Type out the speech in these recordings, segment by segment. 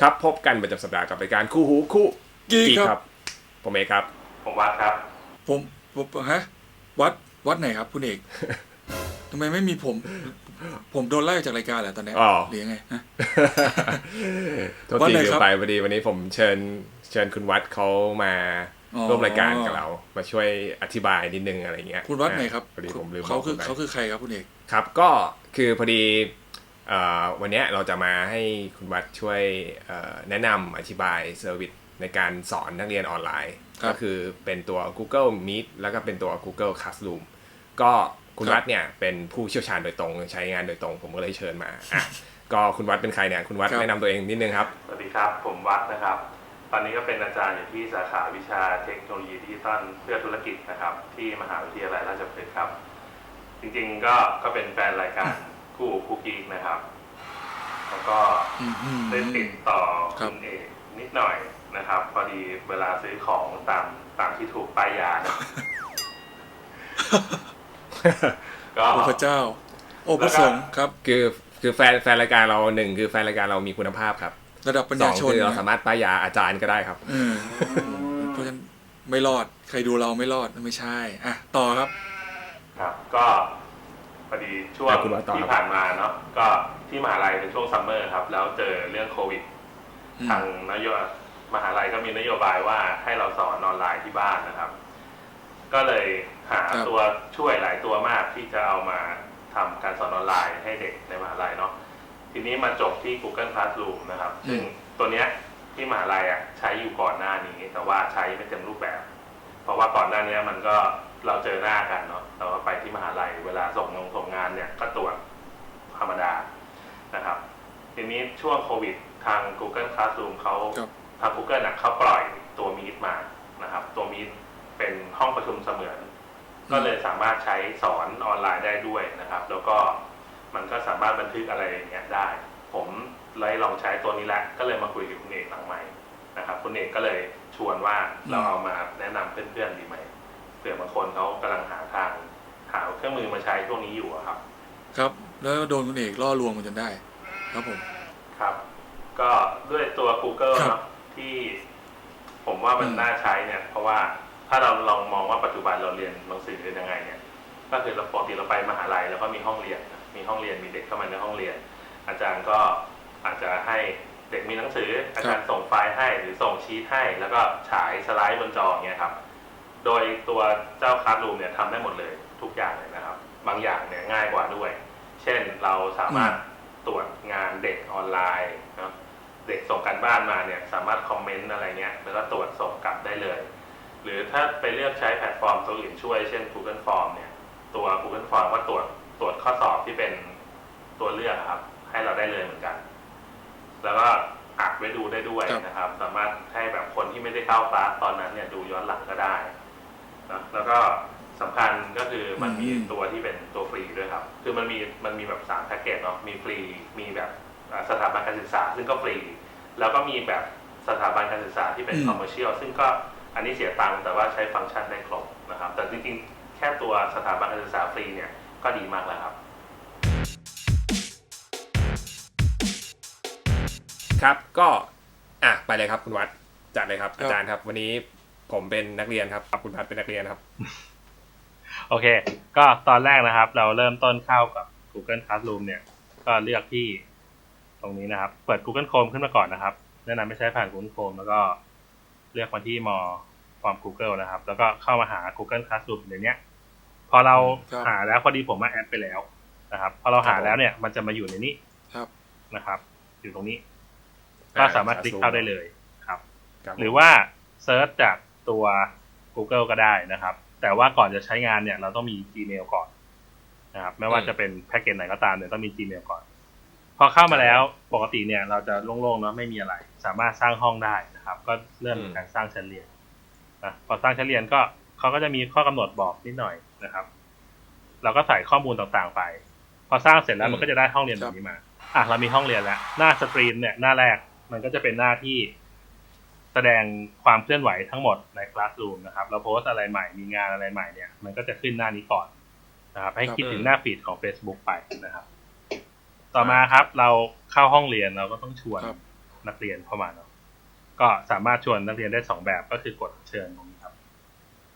ครับพบกันประจำสัปดาห์กับรายการคู่หูคู่กีกีครับ ผมเอกครับ ผมวัดครับ ผมผมฮะวัดวัดไหนครับคุณเอกทำไมไม่มีผม ผมโดนไล่ออกจากรายการเหรอตอนเนี้ยอ๋อหรือยังไงฮะโทษวัดทีไหนลืมครับไปพอดีวันนี้ผมเชิญเชิญคุณวัดเขามาอ๋อร่วมรายการกับเรา มาช่วยอธิบายนิดนึงอะไรเงี้ยคุณวัดไหนครับพอดีผมลืมเขาคือบอกไปเขาคือใครครับคุณเอกครับ ก็คือพอดีเอ่อ วันเนี้ยเราจะมาให้คุณวัดช่วยเอ่อแนะนำอธิบายเซอร์วิสในการสอนนักเรียนออนไลน์ ก็คือเป็นตัว Google Meet แล้วก็เป็นตัว Google Classroom ก็คุณวัดเนี่ยเป็นผู้เชี่ยวชาญโดยตรงใช้งานโดยตรง ผมก็เลยเชิญมาอะก็คุณวัดเป็นใครเนี่ยคุณวัดแนะนำตัวเองนิดนึงครับสวัสดีครับ ผมวัดนะครับ ตอนนี้ก็เป็นอาจารย์อยู่ที่สาขาวิชาเทคโนโลยีดิจิทัลเพื่อธุรกิจนะครับ ที่มหาวิทยาลัยราชภัฏครับ จริงๆก็ก็เป็นแฟนรายการ คู่คุกกี้นะครับ แล้วก็อืมอืมได้ติดต่อครับคุณเอกนิดหน่อยนะครับ พอดีเวลาซื้อของตามตามที่ถูกป้ายยานะก็โอ้พระเจ้า โอ้พระสงฆ์ครับ คือคือแฟนแฟนรายการเราหนึ่งคือแฟนรายการเรามีคุณภาพครับ ระดับปัญสอญางชนคือเรานะสามารถป้ายยาอาจารย์ก็ได้ครับเออเพราะฉะนั้นไม่รอด ใครดูเราไม่รอดไม่ใช่อะต่อครับ ครับ ก็ พอดีช่วงอะคุณวัดต่อครับ ที่ผ่านมาเนาะก็ที่มหาลัยเป็นช่วงซัมเมอร์ครับ แล้วเจอเรื่องโควิดอืมทางนโยบายมหาลัยก็มีนโยบายว่าให้เราสอนออนไลน์ที่บ้านนะครับ ก็เลยหาครับ ตัวช่วยหลายตัวมากที่จะเอามาทำการสอนออนไลน์ให้เด็กในมหาลัยเนาะทีนี้มาจบที่ Google Classroom นะครับ ซึ่งตัวเนี้ยที่มหาลัยอะใช้อยู่ก่อนหน้านี้ แต่ว่าใช้ไม่เต็มรูปแบบ เพราะว่าก่อนหน้านี้มันก็ เราเจอหน้ากันเนาะเราก็ไปที่มหาลัยเวลาส่งงานส่งงานเนี่ยก็ตรวจธรรมดานะครับ ทีนี้ช่วงโควิด ทาง Google Classroom เขาครับทาง Google น่ะเขาปล่อยตัว Meet มานะครับ ตัว Meet เป็นห้องประชุมเสมือน ก็เลยสามารถใช้สอนออนไลน์ได้ด้วยนะครับ แล้วก็มันก็สามารถบันทึกอะไรอย่างเงี้ยได้ ผมเลยลองใช้ตัวนี้แหละก็เลยมาคุยกับคุณเอกหลังใหม่นะครับ คุณเอกก็เลยชวนว่าเราเอามาแนะนำเพื่อนๆดีไหมเผื่อบางคนเขากำลังหาทางหาเครื่องมือมาใช้ช่วงนี้อยู่อะครับ ครับแล้วโดนคุณเอกล่อลวงมันจนได้ ครับผมครับ ก็ด้วยตัว Google ครับเนาะที่ผมว่ามันอืมน่าใช้เนี่ย เพราะว่าถ้าเราลองมองว่าปัจจุบันเราเรียนหนังสือเรียนยังไงเนี่ย ก็คือเราปกติเราไปมหาลัยแล้วก็มีห้องเรียน มีห้องเรียนมีเด็กเข้ามาในห้องเรียน อาจารย์ก็อาจจะให้เด็กมีหนังสือ อาจารย์ส่งไฟล์ให้หรือส่งชีทให้ แล้วก็ฉายสไลด์บนจออย่างเงี้ยครับ โดยตัวเจ้าคลาสรูมเนี่ยทำได้หมดเลยทุกอย่างเลยนะครับ บางอย่างเนี่ยง่ายกว่าด้วย เช่นเราสามารถตรวจงานเด็กออนไลน์เนาะเด็กส่งการบ้านมาเนี่ยสามารถคอมเมนต์อะไรเงี้ยแล้วก็ตรวจส่งกลับได้เลย หรือถ้าไปเลือกใช้แพลตฟอร์มตัวอื่นช่วย เช่น Google Form เนี่ยตัว Google Form ก็ตรวจตรวจข้อสอบที่เป็นตัวเลือกครับ ให้เราได้เลยเหมือนกัน แล้วก็อัดไว้ดูได้ด้วยครับนะครับ สามารถให้แบบคนที่ไม่ได้เข้าคลาสตอนนั้นเนี่ยดูย้อนหลังก็ได้ นะแล้วก็สำคัญก็คือมันมีอืมตัวที่เป็นตัวฟรีด้วยครับ คือมันมีมันมีแบบสามแพ็กเกจเนาะมีฟรีมีแบบอ่าสถาบันการศึกษาซึ่งก็ฟรี แล้วก็มีแบบสถาบันการศึกษาที่เป็นอืมคอมเมอร์เชียลซึ่งก็อันนี้เสียตังค์แต่ว่าใช้ฟังก์ชันได้ครบนะครับ แต่จริงๆ แค่ตัวสถาบันการศึกษาฟรีเนี่ยก็ดีมากแล้วครับ ครับก็อะไปเลยครับคุณวัดจัดเลยครับครับอาจารย์ครับวันนี้ ผมเป็นนักเรียนครับคุณวัดเป็นนักเรียนครับ โอเค ก็ตอนแรกนะครับ เราเริ่มต้นเข้ากับ Google Classroom เนี่ย ก็เลือกที่ตรงนี้นะครับ เปิด Google Chrome ขึ้นมาก่อนนะครับแนะนำให้ใช้ผ่าน Google Chrome แล้วก็เลือกมาที่มอฟอร์ม Google นะครับ แล้วก็เข้ามาหา Google Classroom ในเนี้ยพอเราครับหาแล้วพอดีผมมาแอดไปแล้วนะครับ พอเราหาครับผมแล้วเนี่ย มันจะมาอยู่ในนี้ครับนะครับ อยู่ตรงนี้ ก็สามารถคลิกเข้าได้เลยครับครับหรือว่าเซิร์ชจาก ตัว Google ก็ได้นะครับ แต่ว่าก่อนจะใช้งานเนี่ย เราต้องมี Gmail ก่อนนะครับไม่ว่าจะเป็นแพ็กเกจไหนก็ตามเนี่ยต้องมี Gmail ก่อน พอเข้ามาแล้วปกติเนี่ย เราจะโล่งๆเนาะไม่มีอะไร สามารถสร้างห้องได้นะครับ ก็เริ่มการสร้างชั้นเรียนนะพอสร้างชั้นเรียนก็เขาก็จะมีข้อกำหนดบอกนิดหน่อยนะครับ เราก็ใส่ข้อมูลต่างๆไป พอสร้างเสร็จแล้วมันก็จะได้ห้องเรียนแบบนี้มาอะเรามีห้องเรียนแล้ว หน้าสตรีมเนี่ยหน้าแรกมันก็จะเป็นหน้าที่ แสดงความเคลื่อนไหวทั้งหมดใน Classroom นะครับเราโพสต์อะไรใหม่มีงานอะไรใหม่เนี่ย มันก็จะขึ้นหน้านี้ก่อนนะครับ ให้คิดถึงหน้าฟีดของ Facebook ไปนะครับ ต่อมาครับเราเข้าห้องเรียนเราก็ต้องชวนครับนักเรียนเข้ามาเนาะก็สามารถชวนนักเรียนได้สองแบบก็คือกดเชิญตรงนี้ครับ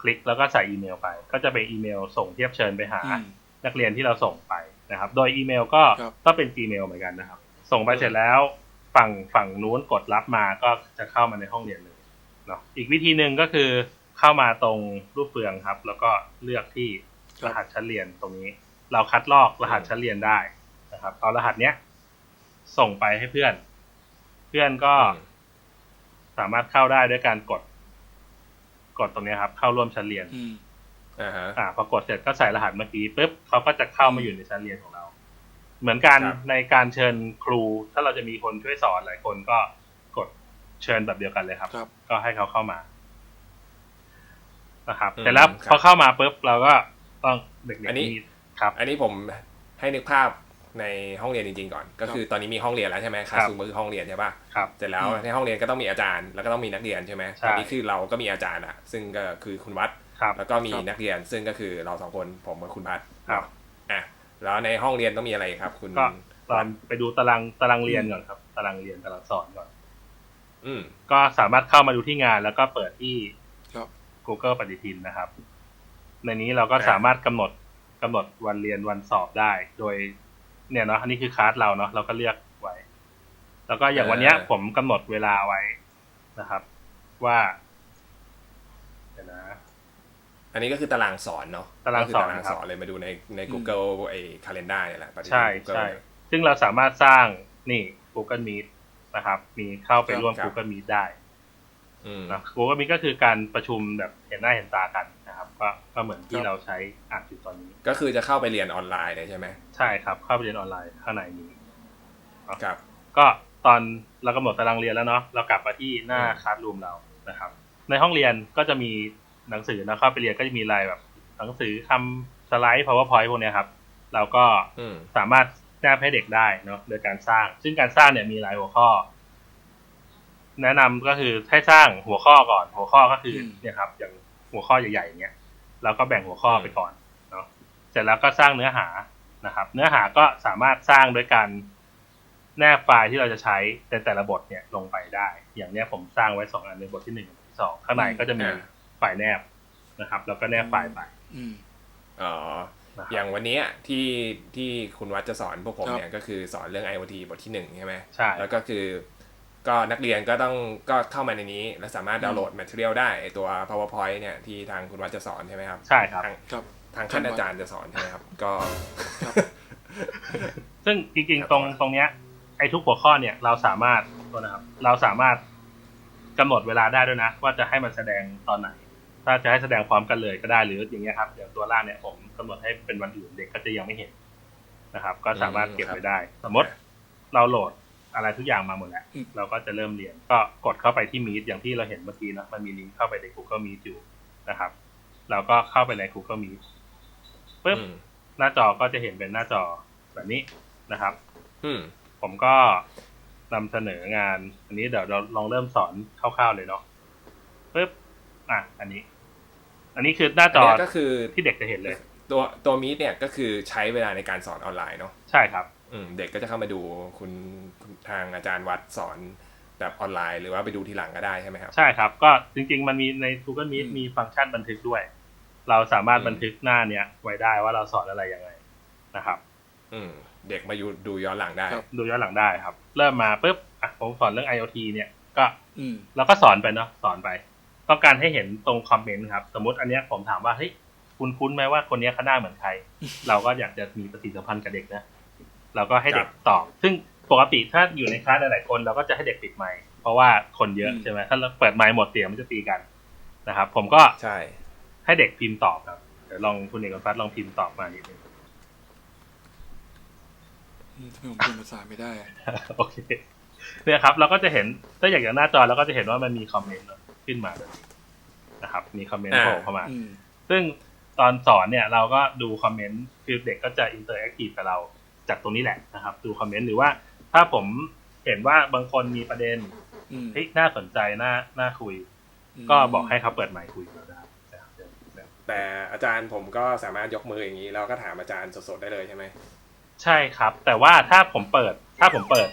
คลิกแล้วก็ใส่อีเมลไป ก็จะเป็นอีเมลส่งเทียบเชิญไปหาอืมนักเรียนที่เราส่งไปนะครับ โดยอีเมลก็ครับก็เป็น Gmail เหมือนกันนะครับ ส่งไปเสร็จแล้ว ฝั่งฝั่งนู้นกดรับมาก็จะเข้ามาในห้องเรียนเลยเนาะอีกวิธีหนึ่งก็คือเข้ามาตรงรูปเฟืองครับ แล้วก็เลือกที่รหัสชั้นเรียนตรงนี้ เราคัดลอกรหัสชั้นเรียนได้นะครับเอารหัสเนี้ยส่งไปให้เพื่อน เพื่อนก็อืมสามารถเข้าได้ด้วยการกด กดตรงนี้ครับ เข้าร่วมชั้นเรียนอืมอ่าฮะอ่าพอกดเสร็จก็ใส่รหัสเมื่อกี้ปุ๊บเขาก็จะเข้ามาอยู่ในชั้นเรียนของเรา เหมือนกันครับในการเชิญครู ถ้าเราจะมีคนช่วยสอนหลายคนก็กดเชิญแบบเดียวกันเลยครับครับก็ให้เขาเข้ามานะครับอืมเสร็จแล้วครับพอเข้ามาปุ๊บเราก็ต้องเด็กอันๆนี้นี่ครับ อันนี้ผมให้นึกภาพในห้องเรียนจริงๆก่อน ก็คือตอนนี้มีห้องเรียนแล้วใช่ไหมคลาสรูมก็คือห้องเรียนใช่ป่ะครับเสร็จแล้วอืมในห้องเรียนก็ต้องมีอาจารย์แล้วก็ต้องมีนักเรียนใช่ไหมใช่ตอนนี้คือเราก็มีอาจารย์อะซึ่งก็คือคุณวัดครับแล้วก็มีครับนักเรียน ซึ่งก็คือเราสองคนผมกับคุณพัดครับอะ แล้วในห้องเรียนต้องมีอะไรครับ คุณก็ตอนไปดูตารางตารางเรียนก่อนครับ ตารางเรียนตารางสอนก่อน อืมก็สามารถเข้ามาดูที่งานแล้วก็เปิดที่ครับ Google ปฏิทินนะครับ ในนี้เราก็อ่าสามารถกำหนดกำหนดวันเรียนวันสอบได้ โดย เนี่ยเนาะอันนี้คือคลาสเราเนาะเราก็เลือกไว้ แล้วก็อย่างวันเนี้ยผมกำหนดเวลาไว้นะครับ ว่าเดี๋ยวนะ อันนี้ก็คือตารางสอนเนาะตารางสอนก็คืตารางครับสอนเลยมาดูในใน Google ไอ้ calendar เนี่ยแหละปฏิทินใช่ Google ใช่เนี่ยซึ่งเราสามารถสร้างนี่ Google Meet นะครับ มีเข้าไปร่วมครับ Google Meet ได้อืมนะ Google Meet ก็คือการประชุมแบบเห็นหน้าเห็นตากันนะครับก็ก็เหมือนที่ครับเราใช้อ่านอยู่ตอนนี้ ก็คือจะเข้าไปเรียนออนไลน์เลยใช่ไหมใช่ครับ เข้าไปเรียนออนไลน์ข้างในนี้ครับ ก็ตอนเรากำหนดตารางเรียนแล้วเนาะเรากลับมาที่หน้าอืมคลาสรูมเรานะครับ ในห้องเรียนก็จะมี หนังสือนะเข้าไปเรียนก็จะมีรายแบบ หนังสือทำสไลด์ powerpoint พวกเนี้ยครับ เราก็อืมสามารถแนบให้เด็กได้เนาะโดยการสร้าง ซึ่งการสร้างเนี่ยมีหลายหัวข้อ แนะนำก็คือให้สร้างหัวข้อก่อน หัวข้อก็คืออมเนี่ยครับ อย่างหัวข้อใหญ่ๆอย่างเงี้ยเราก็แบ่งหัวข้อไปก่อนเนาะเสร็จแล้วก็สร้างเนื้อหานะครับ เนื้อหาก็สามารถสร้างโดยการแนบไฟล์ที่เราจะใช้ในแต่ละบทเนี่ยลงไปได้ อย่างเนี้ยผมสร้างไว้สองอันในบทที่หนึ่งกับบทที่สองข้างในก็จะมีอ่า ไฟล์แนบนะครับ แล้วก็แนบไฟล์ไปอืมอ๋อนะครับอย่างวันเนี้ยที่ที่คุณวัดจะสอนพวกผมครับเนี่ยก็คือสอนเรื่อง IoT บทที่หนึ่งใช่ไหมใช่แล้วก็คือ ก็นักเรียนก็ต้องก็เข้ามาในนี้ แล้วสามารถดาวน์โหลด material ได้ไอ้ตัว powerpoint เนี่ยที่ทางคุณวัดจะสอนใช่ไหมครับใช่ครับทางครับทางขั้นอาจารย์จะสอนใช่ไหมครับ ก็ครับซึ่งจริงครับๆตรงตรงเนี้ยไอ้ทุกหัวข้อเนี่ยเราสามารถโทษนะครับ เราสามารถกำหนดเวลาได้ด้วยนะ ว่าจะให้มันแสดงตอนไหน ถ้าจะให้แสดงพร้อมกันเลยก็ได้หรืออย่างเงี้ยครับอย่างตัวล่างเนี่ยผมกำหนดให้เป็นวันอื่นเด็กก็จะยังไม่เห็นนะครับ ก็สามารถเก็บไว้ได้ สมมติเราโหลดอะไรทุกอย่างมาหมดแล้วอืมเราก็จะเริ่มเรียน ก็กดเข้าไปที่ Meet อย่างที่เราเห็นเมื่อกี้เนอะมันมีลิงก์เข้าไปใน Google Meet อยู่นะครับเราก็เข้าไปใน Google Meet ปึ๊บอืมหน้าจอก็จะเห็นเป็นหน้าจอแบบนี้นะครับอืมผมก็นำเสนองาน อันนี้เดี๋ยวเราลองเริ่มสอนคร่าวๆเลยเนาะปึ๊บอะ อันนี้ อันนี้คือหน้าจอันอเนี้ยก็คือที่เด็กจะเห็นเลย ตัวตัวมีดเนี่ยก็คือใช้เวลาในการสอนออนไลน์เนาะใช่ครับอืมเด็กก็จะเข้ามาดูคุณคุณทางอาจารย์วัดสอนแบบออนไลน์ หรือว่าไปดูทีหลังก็ได้ใช่ไหมครับ ใช่ครับ ก็จริง ๆ มันมีใน Google Meet อืมมีฟังก์ชันบันทึกด้วย เราสามารถอืมบันทึกหน้าเนี้ยไว้ได้ว่าเราสอนอะไรยังไงนะครับ อืมเด็กมาอยู่ดูย้อนหลังได้ครับดูย้อนหลังได้ครับ เริ่มมาปุ๊บอะผมสอนเรื่อง IoT เนี่ย ก็ อืมเราก็สอนไปเนาะสอนไป ต้องการให้เห็นตรงคอมเมนต์ครับ สมมติอันเนี้ยผมถามว่าเฮ้ยคุณคุ้นไหมว่าคนเนี้ยเขาหน้าเหมือนใคร เราก็อยากจะมีปฏิสัมพันธ์กับเด็กนะเราก็ให้เด็กตอบ ซึ่งปกติถ้าอยู่ในคลาสหลายๆคนเราก็จะให้เด็กปิดไมค์เพราะว่าคนเยอะอืมใช่ไหมถ้าเราเปิดไมค์หมดเสียงมันจะตีกันนะครับ ผมก็ใช่ ให้เด็กพิมพ์ตอบครับเดี๋ยวลองคุณเอกพัฒน์ลองพิมพ์ตอบมานิดนึงอืมทำไมผมพิมพ์ภาษาไม่ได้อะโอเคเนี่ยครับ เราก็จะเห็นถ้าอยากจากหน้าจอเราก็จะเห็นว่ามันมีคอมเมนต์ ขึ้นมาแบบนี้นะครับ มีคอมเมนต์อ่าโผล่เข้ามาอืมซึ่งตอนสอนเนี่ยเราก็ดูคอมเมนต์คือเด็กก็จะอินเตอร์แอคทีฟกับเราจากตรงนี้แหละนะครับ ดูคอมเมนต์หรือว่าถ้าผมเห็นว่าบางคนมีประเด็นอืมเฮ้ยน่าสนใจน่าน่าคุย ก็บอกให้เขาเปิดไมค์คุยกับเราได้นะครับเดี๋ยวเดี๋ยวแต่อาจารย์ผมก็สามารถยกมืออย่างนี้แล้วก็ถามอาจารย์สดๆได้เลยใช่ไหมใช่ครับ แต่ว่าถ้าผมเปิด ถ้าผมเปิด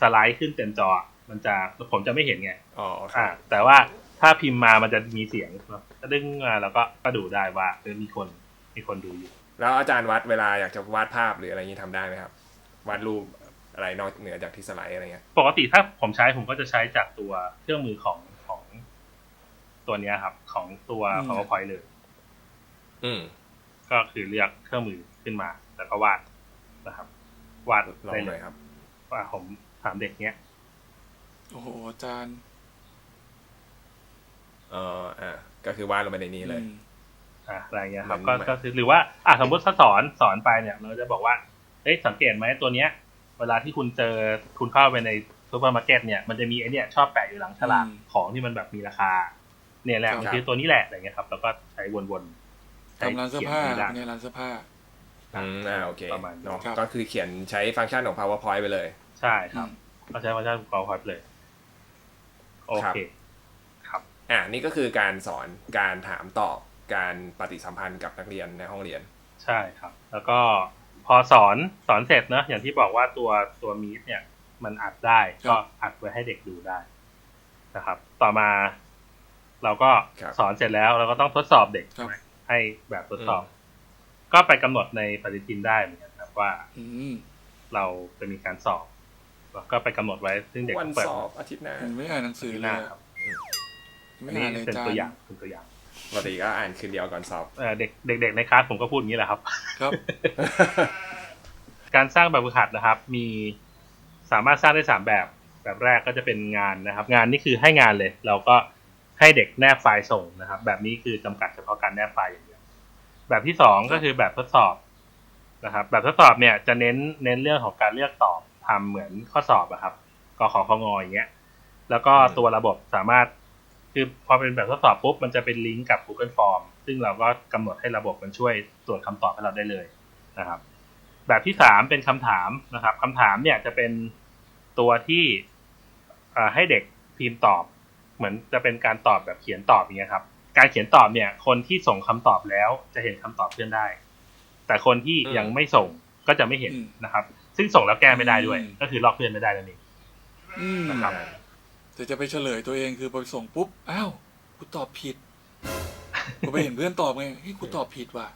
สไลด์ขึ้นเต็มจอ มันจะผมจะไม่เห็นไงอ๋อคอ่ารับแต่ว่าถ้าพิมพ์มามันจะมีเสียงเนาะก็ดึงมาแล้วก็ก็ดูได้ว่าเออมีคนมีคนดูอยู่ แล้วอาจารย์วัดเวลาอยากจะวาดภาพหรืออะไรอย่างนี้ทำได้ไหมครับวาดรูปอะไรนอกเหนือจากที่สไลด์อะไรเงี้ยปกติถ้าผมใช้ผมก็จะใช้จากตัวเครื่องมือของของตัวเนี้ยครับ ของตัวอืม PowerPoint เลยอืม ก็คือเลือกเครื่องมือขึ้นมา แล้วก็วาดนะครับ วาดลองได้หเลน่อยยครับ ว่าผมถามเด็กเนี้ย โอ้โหอาจารย์เอออ่าก็คือวาดลงไปในนี้เลยอืมอะอะไรเงี้ยครับเหมืก็อนก็คือหรือว่าอะสมมติถ้าสอนสอนไปเนี่ยเราจะบอกว่าเอ้ยสังเกตไหมตัวเนี้ย เวลาที่คุณเจอคุณเข้าไปในซูเปอร์มาร์เก็ตเนี่ยมันจะมีไอเนี่ยชอบแปะอยู่หลังฉลากอืมของที่มันแบบมีราคา เนี่ยแหละครับมันคือตัวนี้แหละอะไรเงี้ยครับ แล้วก็ใช้วนๆใช้ทำร้านเสื้อผ้าขียนได้เนี่ยร้านเสื้อผ้าอืมอ่าโอเคประมาณนี้เนาะครับก็คือเขียนใช้ฟังก์ชันของ powerpoint ไปเลย ใช่ครับอืมก็ใช้ฟังก์ชันกอล์ฟเลย โอเคครับอ่านี่ก็คือการสอนการถามตอบการปฏิสัมพันธ์กับนักเรียนในห้องเรียน ใช่ครับ แล้วก็พอสอนสอนเสร็จเนอะอย่างที่บอกว่าตัวตัวมีดเนี่ย มันอัดได้ครับก็อัดไว้ให้เด็กดูได้นะครับ ต่อมาเราก็ครับสอนเสร็จแล้วเราก็ต้องทดสอบเด็กครับใช่ไหมให้แบบทดสอบ ก็ไปกำหนดในปฏิทินได้เหมือนกันครับว่าอืมเราจะมีการสอบแล้ว ก็ไปกำหนดไว้ ซึ่งเด็กวันเปิดสอบอาทิตย์หน้าผมไม่อ่านหนังสือที่หเลน้ายครับไม่อันนี้อ่านเลยเป็นอาจารตัวย์อย่างเป็นตัวอย่างปกติก็อ่านคืนเดียวก่อนสอบเอ่อเด็กเด็ก ๆ ในคลาสผมก็พูดอย่างนี้แหละครับ ครับ การสร้างแบบฝึกหัดนะครับ มีสามารถสร้างได้สามแบบ แบบแรกก็จะเป็นงานนะครับ งานนี่คือให้งานเลย เราก็ให้เด็กแนบไฟล์ส่งนะครับ แบบนี้คือจำกัดเฉพาะการแนบไฟล์อย่างเดียวแบบที่สองก็คือแบบทดสอบนะครับ แบบทดสอบเนี่ยจะเน้นเน้นเรื่องของการเลือกตอบ ทำเหมือนข้อสอบอะครับกขอคงอย่างเงี้ย แล้วก็อืมตัวระบบสามารถ คือพอเป็นแบบทดสอบปุ๊บมันจะเป็นลิงก์กับ Google Form ซึ่งเราก็กำหนดให้ระบบมันช่วยตรวจคำตอบให้เราได้เลยนะครับ แบบที่สามเป็นคำถามนะครับคำถามเนี่ยจะเป็นตัวที่เอ่อให้เด็กพิมพ์ตอบ เหมือนจะเป็นการตอบแบบเขียนตอบอย่างเงี้ยครับ การเขียนตอบเนี่ย คนที่ส่งคำตอบแล้วจะเห็นคำตอบเพื่อนได้ แต่คนที่อืมยังไม่ส่งก็จะไม่เห็นอืมนะครับ ซึ่งส่งแล้วแก้ไม่ได้ด้วยอืมก็คือล็อกเพื่อนไม่ได้นั่นเองอืมนะครับแต่จะไปเฉลยตัวเองคือไปส่งปุ๊บอ้าวกูตอบผิดผมไปเห็นเพื่อนตอบไงเฮ้ยกูตอบผิดว่ะ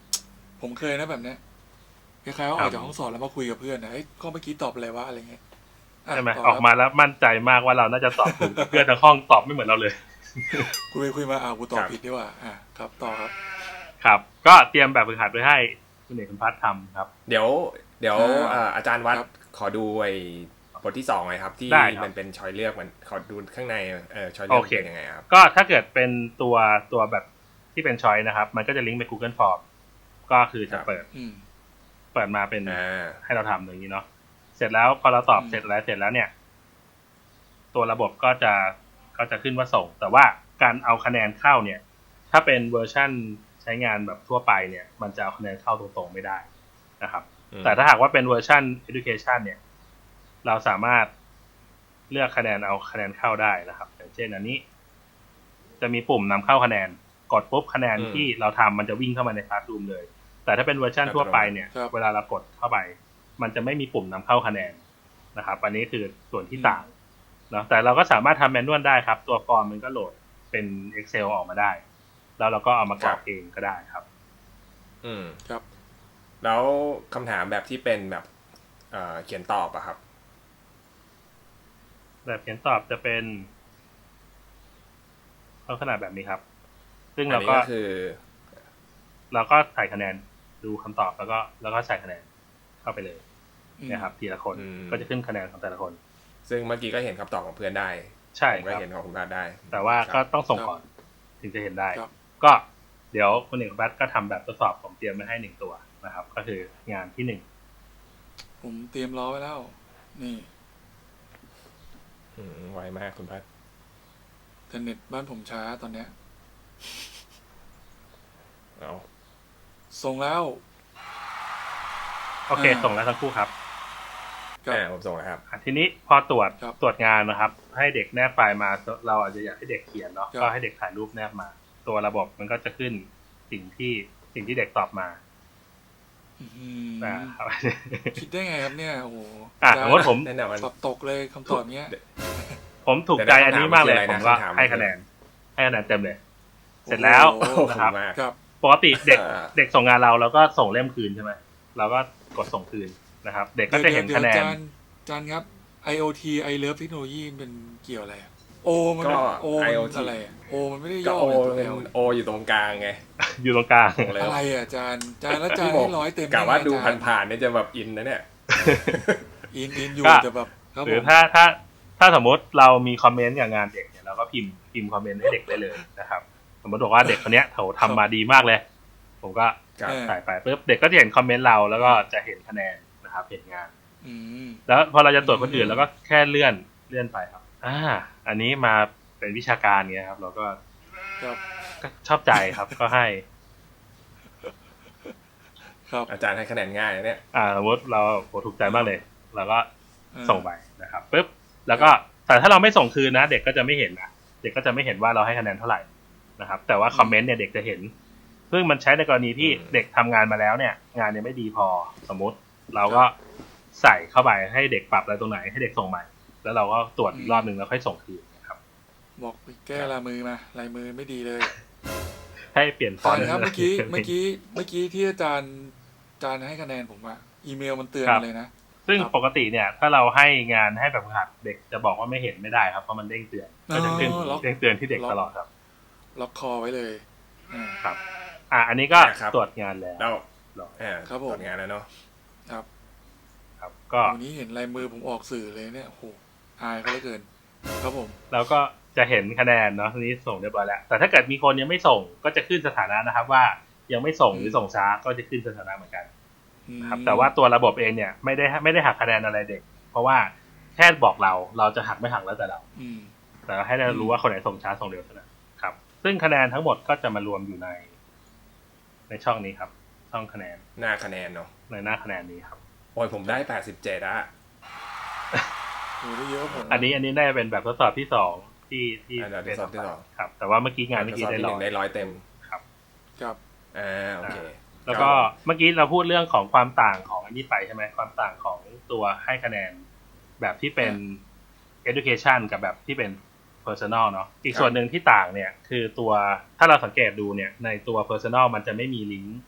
ผมเคยนะแบบเนี้ยคล้ายๆว่าออกจากห้องสอนแล้วมาคุยกับเพื่อนนะเฮ้ยข้อเมื่อกี้ตอบอะไรวะอะไรเงี้ยะใช่ไหมตบออกมาแล้วมั่นใจมากว่าเราน่าจะตอบถูกเพื่อนในห้องตอบไม่เหมือนเราเลยคุยไปคุยมาอ้าวกูตอบครับผิดดีกว่าอะครับต่อครับ ครับ ก็เตรียมแบบฝึกหัดไว้ให้คุณเอกคุณพัฒน์ทำครับ เดี๋ยว เดี๋ยวครับเอ่ออาจารย์วัดครับขอดูไอ้บทที่สองหน่อยครับ ที่ได้ครับมันเป็นชอยเลือกมันขอดูข้างในเออชอยเลือกโอเคเป็นยังไงครับ ก็ถ้าเกิดเป็นตัวตัวแบบที่เป็นช้อยนะครับ มันก็จะลิงก์ไป Google Form ก็คือจะครับเปิดอืมเปิดมาเป็นอ่าให้เราทำอย่างนี้เนาะเสร็จแล้วพอเราตอบอืมเสร็จแล้วเสร็จแล้วเนี่ย ตัวระบบก็จะก็จะขึ้นว่าส่ง แต่ว่าการเอาคะแนนเข้าเนี่ย ถ้าเป็นเวอร์ชั่นใช้งานแบบทั่วไปเนี่ย มันจะเอาคะแนนเข้าตรงๆไม่ได้นะครับอืม แต่ถ้าหากว่าเป็นเวอร์ชัน education เนี่ย เราสามารถเลือกคะแนนเอาคะแนนเข้าได้นะครับอย่างเช่นอันนี้ จะมีปุ่มนำเข้าคะแนน กดปุ๊บคะแนนอืมที่เราทำมันจะวิ่งเข้ามาในคลาสรูมเลย แต่ถ้าเป็นเวอร์ชันทั่วไปเนี่ยครับเวลาเรากดเข้าไป มันจะไม่มีปุ่มนำเข้าคะแนนนะครับ อันนี้คือส่วนที่ต่างเนาะแต่เราก็สามารถทำแมนนวลได้ครับ ตัวฟอร์มมันก็โหลดเป็น Excel ออกมาได้ แล้วเราก็เอามากรอกเองก็ได้ครับ อืมครับ แล้วคำถามแบบที่เป็นแบบเอ่อเขียนตอบอะครับ แบบเขียนตอบจะเป็นลักษณะแบบนี้ครับ ซึ่งอันเรานี้ก็ก็คือ เราก็ใส่คะแนนดูคำตอบแล้วก็ แล้วก็ใส่คะแนนเข้าไปเลยอืมนะครับทีละคนอืมก็จะขึ้นคะแนนของแต่ละคน ซึ่งเมื่อกี้ก็เห็นคำตอบของเพื่อนได้ ใช่ผมคก็รับเห็นของคุณพัดได้ แต่ว่าครัก็บต้องส่งครับก่อนถึงจะเห็นได้ครับก็เดี๋ยวคุณเอกบัตก็ทำแบบทดสอบผมเตรียมไว้ให้หนึ่งตัว นะครับ ก็คืองานที่หนึ่งผมเตรียมรอไว้แล้ว นี่อืมไวมากคุณพัดแต่เน็ตบ้านผมช้าตอนเนี้ยเอาส่งแล้ว โอเคอ่าส่งแล้วทั้งคู่ครับครับอ่าผมส่งแล้วครับอะทีนี้พอตรวจครับตรวจงานนะครับ ให้เด็กแนบไฟล์มา เราอาจจะอยากให้เด็กเขียนเนาะครับก็ให้เด็กถ่ายรูปแนบมา ตัวระบบมันก็จะขึ้นสิ่งที่สิ่งที่เด็กตอบมาอื้อหือนะ ครับคิดได้ไงครับเนี่ยโอ้โหอะได้สมมติผมแน่นอนตอบตกเลยคำตอบเนี้ยผผมถูกใจอันนี้มากเลยแต่ผคำถามมก็คืออะไรนะให้คะแนนให้คะแนนเต็มเลย เสร็จแล้วโอ้โหขอบนะคคุรับณมากครับปกติเด็กอ่าเด็กส่งงานเราเราก็ส่งเล่มคืนใช่ไหมเราก็กดส่งคืนนะครับ เด็กก็จะเห็นคะแนนดี๋ยวจานจานครับ IoT I love เทคโนโลยีมันเป็นเกี่ยวอะไรอะ โอมันเป็นก็โอมัน IoT อะไรอะโอมันไม่ได้ก็ย่อโอเป็นตัวเป็น L โออยู่ตรงกลางไงอยู่ตรงกลางบอกเลยอะไรอะจานจานแล้วจานที่บอให้ร้อยเต็มกะว่าไไงดูจนผ่านๆเนี่ยจะแบบอินนะเนี่ยอินอินอยู่ก็แต่แบบครับหผรือมถ้าถ้าถ้าสมมติเรามีคอมเมนต์กับงานเด็กเนี่ยเราก็พิมพ์พิมพ์คอมเมนต์ให้เด็กได้เลยนะครับ สมมติบอกว่าเด็กคนเนี้ยเขาทำมาดีมากเลย ผมก็ครับเออใส่ไปปุ๊บเด็กก็จะเห็นคอมเมนต์เราแล้วก็จะเห็นคะแนนนะครับเห็นงานอืมแล้วพอเราจะตรวจคนอื่อืนมเราก็แค่เลื่อนเลื่อนไปครับ อ่า อันนี้มาเป็นวิชาการเงี้ยครับ เราก็ครับก็ชอบใจครับก็ให้ ครับอาจารย์ให้คะแนนง่ายนะเนี่ย อ่าสมมติเราโหถูกใจมากเลยเราก็เออส่งไปนะครับปุ๊บแล้วก็แต่ถ้าเราไม่ส่งคืนนะ เด็กก็จะไม่เห็นนะเด็กก็จะไม่เห็นว่าเราให้คะแนนเท่าไหร่นะครับ แต่ว่าคอมเมนต์เนี่ยเด็กจะเห็น ซึ่งมันใช้ในกรณีที่อืมเด็กทำงานมาแล้วเนี่ย งานยังไม่ดีพอสมมุติ เราก็ใส่เข้าไปให้เด็กปรับอะไรตรงไหนให้เด็กส่งใหม่ แล้วเราก็ตรวจอีกรอบหนึ่งแล้วค่อยส่งคืนนะครับ บอกไปแก้ลายมือมาลายมือไม่ดีเลย ให้เปลี่ยนฟอจานนต์ครับเมื่อกี้เมื่อกี้เมื่อกี้ที่อาจารย์อาจารย์ให้คะแนนผมอะอีเมลมันเตือนมาเลยนะซึ่งครับปกติเนี่ย ถ้าเราให้งานให้แบบฝึกหัดเด็กจะบอกว่าไม่เห็นไม่ได้ครับเพราะมันเด้งเตือนก็จะขึ้นอ๋อล็อกเด้งเตือนที่เด็กล็อกตลอดครับล็อกคอไว้เลยอ่าครับ อะอันนี้ก็ครับตรวจงานแล้วแล้วร้อยอ่าครับผมตรวจงานแล้วเนาะครับ ครับ ก็วันนี้เห็นลายมือผมออกสื่อเลยเนี่ยโอ้โห อายเขาเหลือเกิน ครับผม แล้วก็จะเห็นคะแนนเนาะทีนี้ส่งเรียบร้อยแล้ว แต่ถ้าเกิดมีคนยังไม่ส่งก็จะขึ้นสถานะนะครับ ว่ายังไม่ส่งหรือส่งช้าก็จะขึ้นสถานะเหมือนกันอืมนะครับแต่ว่าตัวระบบเองเนี่ยไม่ได้ไม่ได้หักคะแนนอะไรเด็ก เพราะว่าแค่บอกเราเราจะหักไม่หักแล้วแต่เราอืมแต่ให้เรารู้ว่าคนไหนส่งช้าส่งเร็วเท่านั้นครับ ซึ่งคะแนนทั้งหมดก็จะมารวมอยู่ใน ในช่องนี้ครับ ช่องคะแนนหน้าคะแนนเนาะในหน้าคะแนนนี้ครับโอ้ยผมได้แปดสิบเจ็ดอะ โหได้เยอะกว่าผมอันนี้อันนี้น่าจะเป็นแบบทดสอบที่สองที่ที่อันดับที่สองที่สองครับ แต่ว่าเมื่อกี้งานเมื่อกี้ได้ที่ร้หอนึ่งยได้ร้อยเต็มครับอ่าโอเค แล้วก็เมื่อกี้เราพูดเรื่องของความต่างของอันนี้ไปใช่ไหมความต่างของตัวให้คะแนน แบบที่เป็น education กับแบบที่เป็น personal เนาะอีกส่วนหนึ่งที่ต่างเนี่ย คือตัวถ้าเราสังเกตดูเนี่ย ในตัว personal มันจะไม่มีลิงก์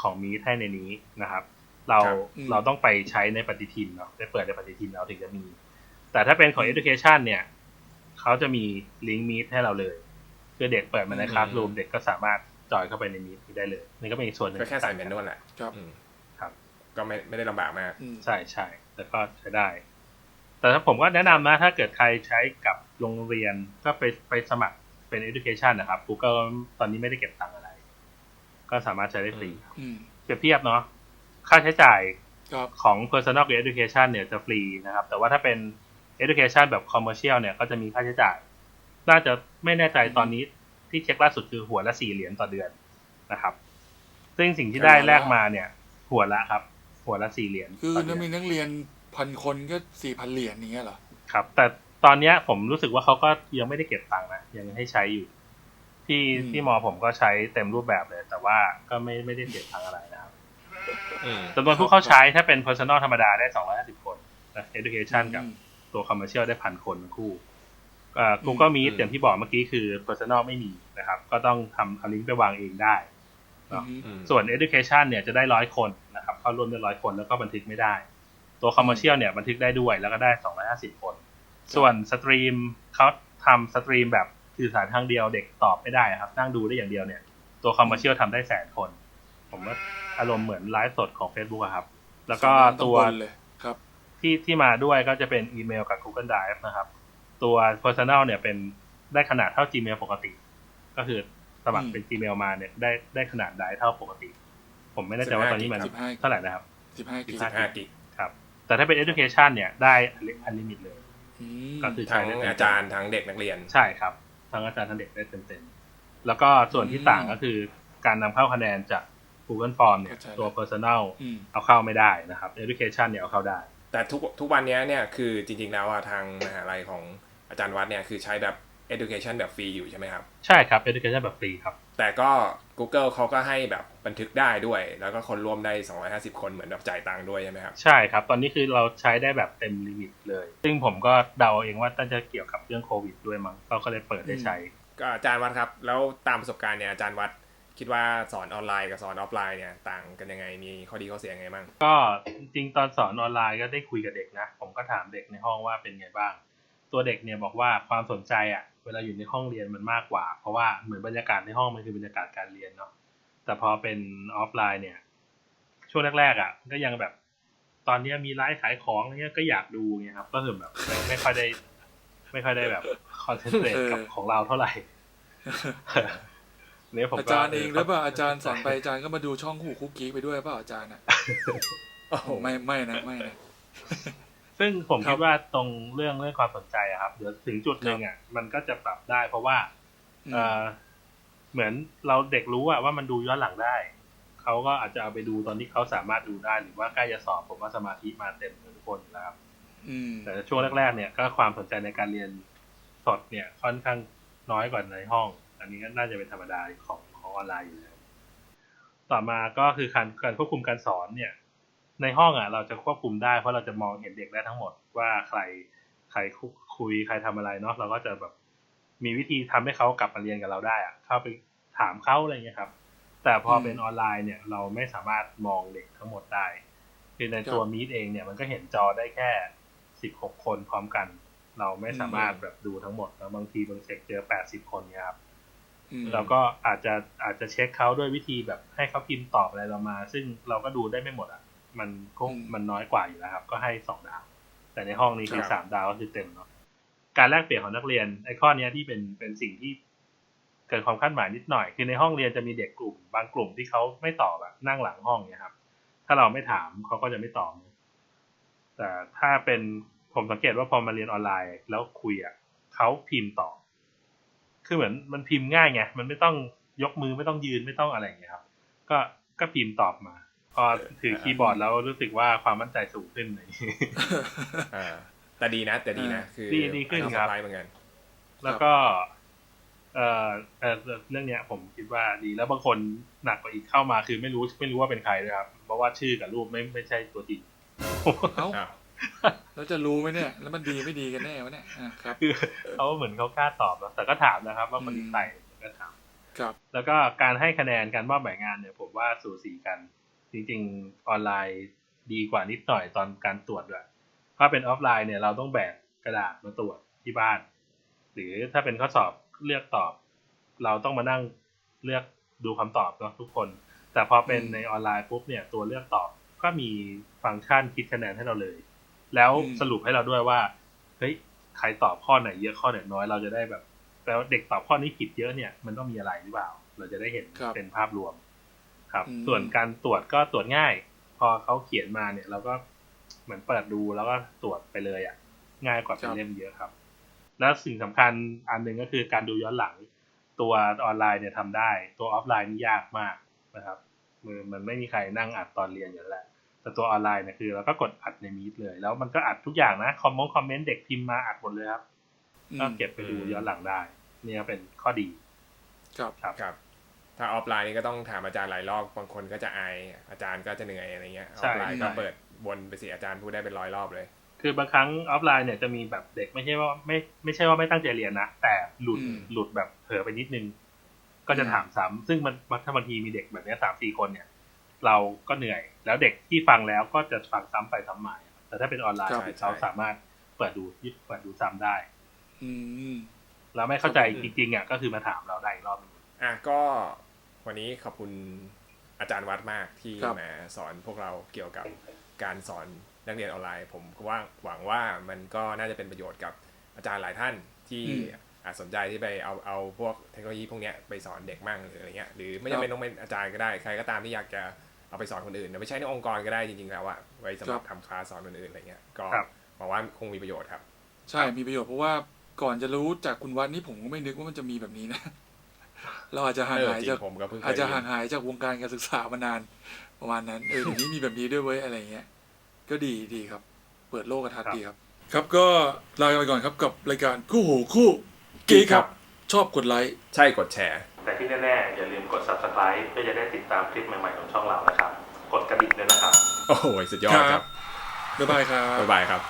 ของ Meet ให้ในนี้นะครับ เราครับอืมเราต้องไปใช้ในปฏิทินเนาะไปเปิดในปฏิทินเราถึงจะมี แต่ถ้าเป็นของ education เนี่ยเขาจะมีลิงก์ Meet ให้เราเลย คือเด็กเปิดมาในอืมคลาสรูมเด็กก็สามารถจอยเข้าไปใน Meet ได้เลย นี่ก็เป็นอีกส่วนหนึ่งก็แค่ใส่แมนนวลแหละครับอืมครับ ก็ไม่ไม่ได้ลำบากมากอืมใช่ใช่แต่ก็ใช้ได้ แต่ถ้าผมก็แนะนำนะถ้าเกิดใครใช้กับโรงเรียนก็ไปไปสมัครเป็น education นะครับ Google ตอนนี้ไม่ได้เก็บตังค์อะไร ก็สามารถใช้ได้ฟรีครับอืมเปรียบเทียบเนาะค่าใช้จ่ายครับของ personal กับ education เนี่ยจะฟรีนะครับ แต่ว่าถ้าเป็น education แบบ commercial เนี่ยก็จะมีค่าใช้จ่าย น่าจะไม่แน่ใจตอนนี้ที่เช็คล่าสุดคือหัวละสี่เหรียญต่อเดือนนะครับ ซึ่งสิ่งที่ได้แลกมาเนี่ย หัวละครับ หัวละสี่เหรียญคือต่อเดืถ้าอนมีนักเรียนพันคนก็สี่พันเหรียญอย่างเงี้ยเหรอครับ แต่ตอนเนี้ยผมรู้สึกว่าเขาก็ยังไม่ได้เก็บตังค์นะยังให้ใช้อยู่ ที่อืมที่มอผมก็ใช้เต็มรูปแบบเลย แต่ว่าก็ไม่ไม่ได้เสียตังค์อะไรนะครับอืมจำนวนผู้เข้าใช้ถ้าเป็น personal ธรรมดาได้250คนนะ education กับ อืมตัว commercial ได้พันคนทั้งคู่เอ่อ Google อืม Meet อย่างที่บอกเมื่อกี้คือ personal ไม่มีนะครับ ก็ต้องทำเอาลิงก์ไปวางเองได้เนอะอืมอืมส่วน education เนี่ยจะได้ร้อยคนนะครับเข้าร่วมได้ร้อยคนแล้วก็บันทึกไม่ได้ ตัว commercial เนี่ยบันทึกได้ด้วยแล้วก็ได้ 250 คน ส่วนสตรีมเขาทำสตรีมแบบสื่อสารทางเดียวเด็กตอบไม่ได้ครับ นั่งดูได้อย่างเดียวเนี่ย ตัว commercial ทำได้แสนคน ผมว่าอารมณ์เหมือนไลฟ์สดของ Facebook อะครับ แล้วก็สำนัตัว ที่ที่มาด้วยก็จะเป็นอีเมลกับ Google Drive นะครับ ตัว Personal เนี่ยเป็นได้ขนาดเท่า Gmail ปกติ ก็คือสมัครเป็น Gmail มาเนี่ยได้ได้ขนาดได้เท่าปกติ ผมไม่แน่ใจว่าตอนนี้มัน15เท่าไหร่นะครับสิบห้ากิสิบห้ากิกครับ แต่ถ้าเป็น Education เนี่ยได้อันลิมิตเลยอืมก็คือทั้ใช้งได้เต็มๆอาจารย์ทั้งเด็กนักเรียน ใช่ครับ ทั้งอาจารย์ทั้งเด็กได้เต็มๆ แล้วก็ส่วนที่ต่างก็คือการนำเข้าคะแนนจาก Google Form เนี่ยตัว Personal อืมเอาเข้าไม่ได้นะครับ Education เนี่ยเอาเข้าได้ แต่ทุกทุกวันเนี้ยเนี่ยคือจริงๆแล้วอะทางมหาลัยของอาจารย์วัดเนี่ยคือใช้แบบ education แบบฟรีอยู่ใช่ไหมครับ ใช่ครับ Education แบบฟรีครับ แต่ก็ Google เขาก็ให้แบบบันทึกได้ด้วย แล้วก็คนร่วมได้ 250 คนเหมือนแบบจ่ายตังค์ด้วยใช่ไหมครับ ใช่ครับ ตอนนี้คือเราใช้ได้แบบเต็มลิมิตเลย ซึ่งผมก็เดาเองว่าน่าจะเกี่ยวกับเรื่องโควิดด้วยมั้งเราก็เลยเปิดให้ใช้ ก็อาจารย์วัดครับ แล้วตามประสบการณ์เนี่ยอาจารย์วัด คิดว่าสอนออนไลน์กับสอนออฟไลน์เนี่ยต่างกันยังไงมีข้อดีข้อเสียยังไงบ้างก็จริงตอนสอนออนไลน์ก็ได้คุยกับเด็กนะ ผมก็ถามเด็กในห้องว่าเป็นไงบ้าง ตัวเด็กเนี่ยบอกว่าความสนใจอะเวลาอยู่ในห้องเรียนมันมากกว่า เพราะว่าเหมือนบรรยากาศในห้องมันคือบรรยากาศการเรียนเนาะแต่พอเป็นออฟไลน์เนี่ย ช่วงแรกๆอะ ก็ยังแบบตอนนี้มีไลฟ์ขายของอะไรเงี้ยก็อยากดูเงี้ยครับ ก็คือแบบไม่ไม่ค่อยได้ ไม่ค่อยได้แบบคอนเซนเทรตกับของเราเท่าไหร่ เนี่ยผมอาก็จารย์เองหรือเปล่าอาจารย์สอนไปอาจารย์ก็มาดูช่องหูคุกกี้ไปด้วยเปล่าอาจารย์อะโอ้โหไม่ไม่นะไม่นะซึ่งผมครับคิดว่าตรงเรื่องเรื่องความสนใจอะครับเดี๋ยวถึงจุดหนึ่งอะมันก็จะปรับได้ เพราะว่าเออเหมือนเราเด็กรู้อะว่ามันดูย้อนหลังได้เขาก็อาจจะเอาไปดูตอนที่เขาสามารถดูได้หรือว่าใกล้จะสอบผมว่าสมาธิมาเต็มเหมือนทุกคนอยู่แล้วครับอืมแต่ช่วงแรกๆเนี่ยก็ความสนใจในการเรียนสดเนี่ยค่อนข้างน้อยกว่าในห้อง อันนี้ก็น่าจะเป็นธรรมดาของของออนไลน์อยู่แล้วต่อมาก็คือการการควบคุมการสอนเนี่ย ในห้องอะเราจะควบคุมได้เพราะเราจะมองเห็นเด็กได้ทั้งหมดว่าใครใครคุยใครทำอะไรเนาะเราก็จะแบบมีวิธีทำให้เขากลับมาเรียนกับเราได้อะเข้าไปถามเขาอะไรเงี้ยครับ แต่พอเป็นออนไลน์เนี่ย เราไม่สามารถมองเด็กทั้งหมดได้คือในตัวมีดเองเนี่ยมันก็เห็นจอได้แค่สิบหกคนพร้อมกัน เราไม่สามารถแบบดูทั้งหมดแล้วบางทีบางเช็คเจอแปดสิบคนเนี่ยครับอืม เราก็อาจจะอาจจะเช็คเขาด้วยวิธีแบบให้เขาพิมพ์ตอบอะไรเรามา ซึ่งเราก็ดูได้ไม่หมดอะ มันก็มันน้อยกว่าอยู่แล้วครับ ก็ให้สองดาว แต่ในห้องนี้คือสามดาวก็คือเต็มเนาะการแลกเปลี่ยนของนักเรียนไอ้ข้อเนี้ยที่เป็นเป็นสิ่งที่เกิดความคาดหมายนิดหน่อย คือในห้องเรียนจะมีเด็กกลุ่ม บางกลุ่มที่เขาไม่ตอบแบบนั่งหลังห้องเนี่ยครับ ถ้าเราไม่ถามเขาก็จะไม่ตอบ แต่ถ้าเป็นผมสังเกตว่าพอมาเรียนออนไลน์แล้วคุยอะเขาพิมพ์ตอบ คือเหมือนมันพิมพ์ง่ายไง มันไม่ต้องยกมือไม่ต้องยืนไม่ต้องอะไรอย่างเงี้ยครับ ก็ก็พิมพ์ตอบมา พอถือคีย์บอร์ดแล้วรู้สึกว่าความมั่นใจสูงขึ้นอะไรอย่างงี้อ่าแต่ดีนะ แต่ดีนะ คือดีดีขึ้นครับออนไลน์เหมือนกัน แล้วก็ เอ่อเอ่อเรื่องเนี้ย ผมคิดว่าดีแล้วบางคนหนักกว่าอีกเข้ามาคือไม่รู้ไม่รู้ว่าเป็นใครเลยครับ เพราะว่าชื่อกับรูปไม่ไม่ใช่ตัวจริงเอ้าอ้าว แล้วจะรู้ไหมเนี่ย แล้วมันดีไม่ดีกันแน่วะเนี่ยอะครับคือเขาเหมือนเขากล้าตอบแล้วแต่ก็ถามนะครับ ว่าคนนี้ใครก็ถามครับ แล้วก็การให้คะแนนการมอบหมายงานเนี่ย ผมว่าสูสีกัน จริง ๆ ออนไลน์ดีกว่านิดหน่อยตอนการตรวจด้วยถ้าเป็นออฟไลน์เนี่ยเราต้องแบกกระดาษมาตรวจที่บ้าน หรือถ้าเป็นข้อสอบเลือกตอบ เราต้องมานั่งเลือกดูคำตอบเนาะทุกคน แต่พอเป็นอืมในออนไลน์ปุ๊บเนี่ยตัวเลือกตอบก็มีฟังก์ชันคิดคะแนนให้เราเลย แล้วอืมสรุปให้เราด้วยว่าเฮ้ยใครตอบข้อไหนเยอะข้อไหนน้อยเราจะได้แบบแปลว่าเด็กตอบข้อนี้ผิดเยอะเนี่ยมันต้องมีอะไรหรือเปล่า เราจะได้เห็นครับเป็นภาพรวม ครับอืมส่วนการตรวจก็ตรวจง่าย พอเขาเขียนมาเนี่ย เราก็เหมือนเปิดดูแล้วก็ตรวจไปเลยอะ ง่ายกว่าเป็นเล่มเยอะครับ แล้วสิ่งสำคัญอันหนึ่งก็คือการดูย้อนหลัง ตัวออนไลน์เนี่ยทำได้ ตัวออฟไลน์นี่ยากมากนะครับมือมันไม่มีใครนั่งอัดตอนเรียนอยู่แล้วแหละ แต่ตัวออนไลน์เนี่ยคือเราก็กดอัดในมีดเลย แล้วมันก็อัดทุกอย่างนะคอมมงคอมเมนต์เด็กพิมพ์มาอัดหมดเลยครับอืมก็เก็บไปดูย้อนหลังได้เนี่ยเป็นข้อดีครับครับครับถ้าออฟไลน์นี่ก็ต้องถามอาจารย์หลายรอบบางคนก็จะอายอาจารย์ก็จะเหนื่อยอะไรเงี้ยอใช่อฟไลน์ก็ใช่เปิดวนไปสิอาจารย์พูดได้เป็นร้อยรอบเลย คือบางครั้งออฟไลน์เนี่ยจะมีแบบเด็กไม่ใช่ว่าไม่ไม่ใช่ว่าไม่ตั้งใจเรียนนะแต่หลุดอืมหลุดแบบเผลอไปนิดนึง ก็จะถามซ้ำซึ่งมันถ้าบางทีมีเด็กแบบเนี้สามสี่คนเนี่ย เราก็เหนื่อย แล้วเด็กที่ฟังแล้วก็จะฟังซ้ำไปซ้ำมาแต่ถ้าเป็นออนไลน์ครับเขาสามารถเปิดดูเปิดดูซ้ำได้ อืมแล้วไม่เข้าใจครับจริงๆอะก็คือมาถามเราได้อีกรอบหนึงอะก็วันนี้ขอบคุณอาจารย์วัดมากที่ครับมาสอนพวกเราเกี่ยวกับการสอนนักเรียนออนไลน์ ผมก็ว่าหวังว่ามันก็น่าจะเป็นประโยชน์กับอาจารย์หลายท่านที่อืมอาจสนใจที่ไปเอาเอาพวกเทคโนโลยีพวกเนี้ยไปสอนเด็กมั่งหรืออะไรเงี้ยหรือไม่จำเป็นต้องเป็นอาจารย์ก็ได้ ใครก็ตามที่อยากจะ เอาไปสอนคนอื่นไม่ใช่ในองค์กรก็ได้จริงๆแล้วอะไว้สำหรับทำคลาสสอนคนอื่นอะไรเงี้ยก็ครับหวังว่าคงมีประโยชน์ครับ ใช่มีประโยชน์เพราะว่าก่อนจะรู้จากคุณวัดนี่ผมก็ไม่นึกว่ามันจะมีแบบนี้นะเราอาจจะห่างเออหายจริจากงผมก็เพิ่งเคอาจยจะเรียห่างนหายจากวงการการศึกษามานานประมาณนั้นเออเดี๋ยวนี้มีแบบนี้ด้วยเว้ยอะไรเงี้ยก็ดีดีครับ เปิดโลกทัศน์ดีครับ ครับก็ลาไปก่อนครับกับรายการคู่หูคู่กีครับ ชอบกดไลค์ใช่กดแชร์ แต่ที่แน่ๆอย่าลืมกด subscribe เพื่อจะได้ติดตามคลิปใหม่ๆของช่องเรานะครับ กดกระดิ่งด้วยนะครับ โอ้โหสุดยอดครับ บ๊ายบายครับ บ๊ายบายครับ